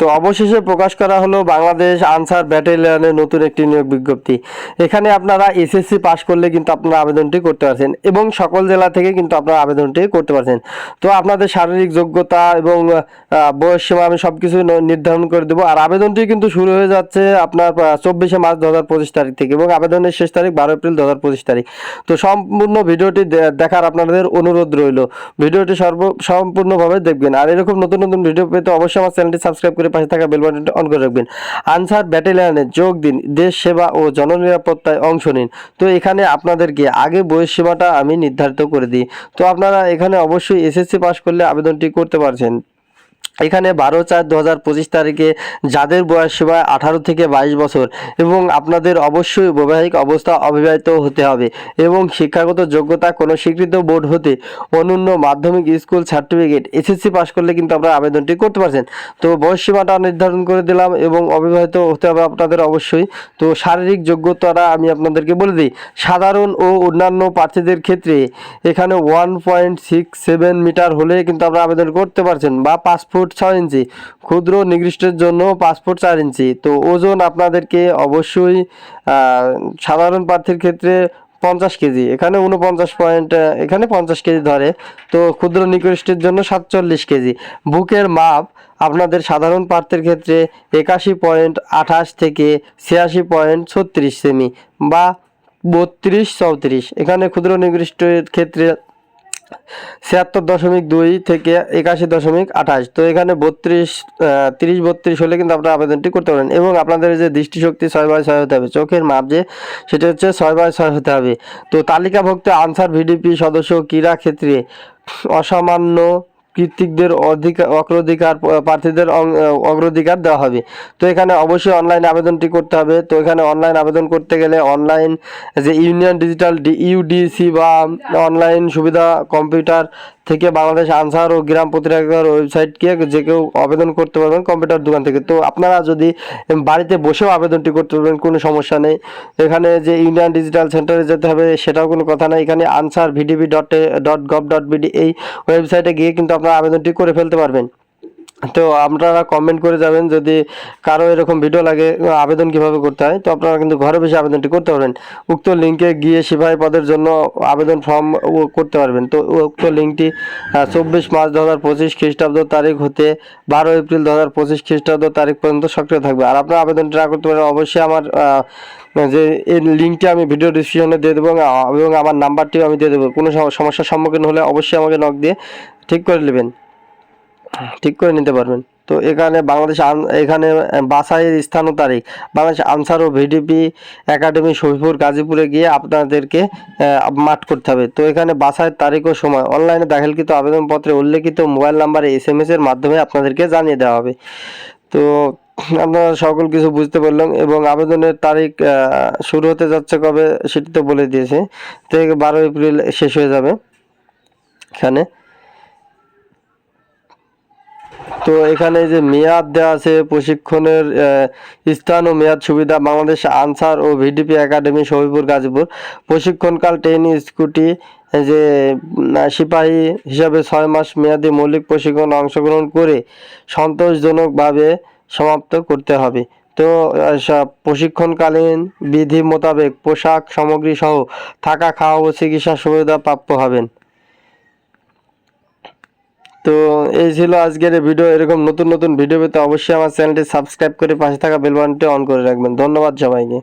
তো অবশেষে প্রকাশ করা হলো বাংলাদেশ আনসার ব্যাটালিয়নের নতুন একটি নিয়োগ বিজ্ঞপ্তি। এখানে আপনারা এসএসসি পাশ করলে কিন্তু আপনারা আবেদনটি করতে পারছেন এবং সকল জেলা থেকে কিন্তু আপনারা আবেদনটি করতে পারছেন। তো আপনাদের শারীরিক যোগ্যতা এবং বয়স সীমা আমি সব কিছু নির্ধারণ করে দেবো। আর আবেদনটি কিন্তু শুরু হয়ে যাচ্ছে আপনার চব্বিশে মার্চ দু হাজার পঁচিশ তারিখ থেকে এবং আবেদনের শেষ তারিখ বারো এপ্রিল দু হাজার পঁচিশ তারিখ। তো সম্পূর্ণ ভিডিওটি দেখার আপনাদের অনুরোধ রইল। ভিডিওটি সর্ব, সম্পূর্ণভাবে দেখবেন। আর এরকম নতুন নতুন ভিডিও পেতে অবশ্যই আমার চ্যানেলটি সাবস্ক্রাইব করে পাশে থাকা বেল বাটনটি অন করে রাখবেন। আনসার ব্যাটেলিয়ানে যোগ দিন, দেশ সেবা ও জননিরাপত্তায় অংশ নিন। তো এখানে আপনাদেরকে আগে বয়স সীমাটা আমি নির্ধারিত করে দিই। তো আপনারা এখানে অবশ্যই এসএসসি পাস করলে আবেদনটি করতে পারছেন। এখানে বারো চার দু হাজার পঁচিশ তারিখে যাদের বয়স সীমা আঠারো থেকে বাইশ বছর এবং আপনাদের অবশ্যই বৈবাহিক অবস্থা অবিবাহিত হতে হবে এবং শিক্ষাগত যোগ্যতা কোনো স্বীকৃত বোর্ড হতে অনন্য মাধ্যমিক স্কুল সার্টিফিকেট এসএসসি পাস করলে কিন্তু আপনারা আবেদনটি করতে পারছেন। তো বয়স সীমাটা নির্ধারণ করে দিলাম এবং অবিবাহিত হতে হবে আপনাদের অবশ্যই। তো শারীরিক যোগ্যতাটা আমি আপনাদেরকে বলে দিই। সাধারণ ও অন্যান্য প্রার্থীদের ক্ষেত্রে এখানে one point six seven metre হলে কিন্তু আপনারা আবেদন করতে পারছেন বা পাঁচ ফুট ছয় ইঞ্চি, ক্ষুদ্র নির্দিষ্টের জন্য ফুট চার ইঞ্চি। তো ওজন আপনাদেরকে অবশ্যই সাধারণ প্রার্থীর ক্ষেত্রে পঞ্চাশ কেজি, এখানে উনপঞ্চাশ পয়েন্ট এখানে পঞ্চাশ কেজি ধরে। তো ক্ষুদ্র নিকৃষ্টের জন্য সাতচল্লিশ কেজি। বুকের মাপ আপনাদের সাধারণ প্রার্থীর ক্ষেত্রে একাশি পয়েন্ট আঠাশ থেকে ছিয়াশি পয়েন্ট ছত্রিশ সেমি বা বত্রিশ চৌত্রিশ। এখানে ক্ষুদ্র নিকৃষ্টের ক্ষেত্রে ছিয়াত্তর দশমিক দুই থেকে একাশি দশমিক আঠাশ। তো এখানে বত্রিশ তিরিশ, বত্রিশ হলে কিন্তু আপনারা আবেদনটি করতে পারেন এবং আপনাদের যে দৃষ্টিশক্তি ছয় বাই ছয় হতে হবে, চোখের মাপ যে, সেটা হচ্ছে ছয় বাই ছয় হতে হবে। তো তালিকাভুক্ত আনসার ভিডিপি সদস্য ক্রীড়া ক্ষেত্রে অসামান্য কৃতিকদের অধিকার অগ্রাধিকার প্রার্থীদের অগ্রাধিকার দেওয়া হবে। তো এখানে অবশ্যই অনলাইন আবেদনটি করতে হবে। তো এখানে অনলাইন আবেদন করতে গেলে অনলাইন যে ইউনিয়ন ডিজিটাল ইউডিসি বা অনলাইন সুবিধা কম্পিউটার থেকে বাংলাদেশ আনসার ও গ্রাম প্রতিরক্ষার ওয়েবসাইটকে যে কেউ আবেদন করতে পারবেন কম্পিউটার দোকান থেকে। তো আপনারা যদি বাড়িতে বসেও আবেদনটি করতে পারবেন, কোনো সমস্যা নেই। এখানে যে ইন্ডিয়ান ডিজিটাল সেন্টারে যেতে হবে, সেটাও কোনো কথা নেই। এখানে Ansar VDB dot dot gov dot BD এই ওয়েবসাইটে গিয়ে কিন্তু আপনারা আবেদনটি করে ফেলতে পারবেন। তো আপনারা কমেন্ট করে যাবেন যদি কারও এরকম ভিডিও লাগে, আবেদন কীভাবে করতে হয়। তো আপনারা কিন্তু ঘরে বসে আবেদনটি করতে পারবেন। উক্ত লিঙ্কে গিয়ে সিপাহী পদের জন্য আবেদন ফর্ম করতে পারবেন। তো উক্ত লিঙ্কটি চব্বিশ মার্চ দু হাজার পঁচিশ খ্রিস্টাব্দ তারিখ হতে বারো এপ্রিল দু হাজার পঁচিশ খ্রিস্টাব্দ তারিখ পর্যন্ত সক্রিয় থাকবে। আর আপনারা আবেদনটি না করতে পারেন অবশ্যই আমার যে এই লিঙ্কটি আমি ভিডিও ডিসক্রিপশনে দিয়ে দেবো, এবং আমার নাম্বারটিও আমি দিয়ে দেবো। কোনো সমস্যার সম্মুখীন হলে অবশ্যই আমাকে নক দিয়ে ঠিক করে নেবেন। ঠিক করে নিতে পারবেন। তো এখানে বাংলাদেশ এখানে বাসাইয়ের স্থান ও তারিখ। বাংলাদেশ আনসার ও ভিডিপি একাডেমি শহীদপুর গাজীপুরে গিয়ে আপনাদেরকে মাঠ করতে হবে। তো এখানে বাসাইয়ের তারিখ ও সময়। অনলাইনে দাখিলকৃত আবেদনপত্রে উল্লেখিত মোবাইল নাম্বারে এস এম এর মাধ্যমে আপনাদেরকে জানিয়ে দেওয়া হবে। তো আপনারা সকল কিছু বুঝতে পারলাম এবং আবেদনের তারিখ শুরু হতে যাচ্ছে কবে সেটি তো বলে দিয়েছে। তো বারো এপ্রিল শেষ হয়ে যাবে। এখানে তো এখানে যে মেয়াদ দেওয়া আছে, প্রশিক্ষণের স্থান ও মেয়াদ সুবিধা বাংলাদেশ আনসার ও ভিডিপি একাডেমি শহীদপুর গাজীপুর। প্রশিক্ষণকাল ট্রেন স্কুটি যে সিপাহী হিসাবে ছয় মাস মেয়াদি মৌলিক প্রশিক্ষণ অংশগ্রহণ করে সন্তোষজনকভাবে সমাপ্ত করতে হবে। তো প্রশিক্ষণকালীন বিধি মোতাবেক পোশাক সামগ্রী সহ থাকা খাওয়া ও চিকিৎসা সুবিধা প্রাপ্য হবেন। তো এই ছিল আজকের ভিডিও। এরকম নতুন নতুন ভিডিও পেতে অবশ্যই আমার চ্যানেলটি সাবস্ক্রাইব করে পাশে থাকা বেল বাটনটি অন করে রাখবেন। ধন্যবাদ সবাইকে।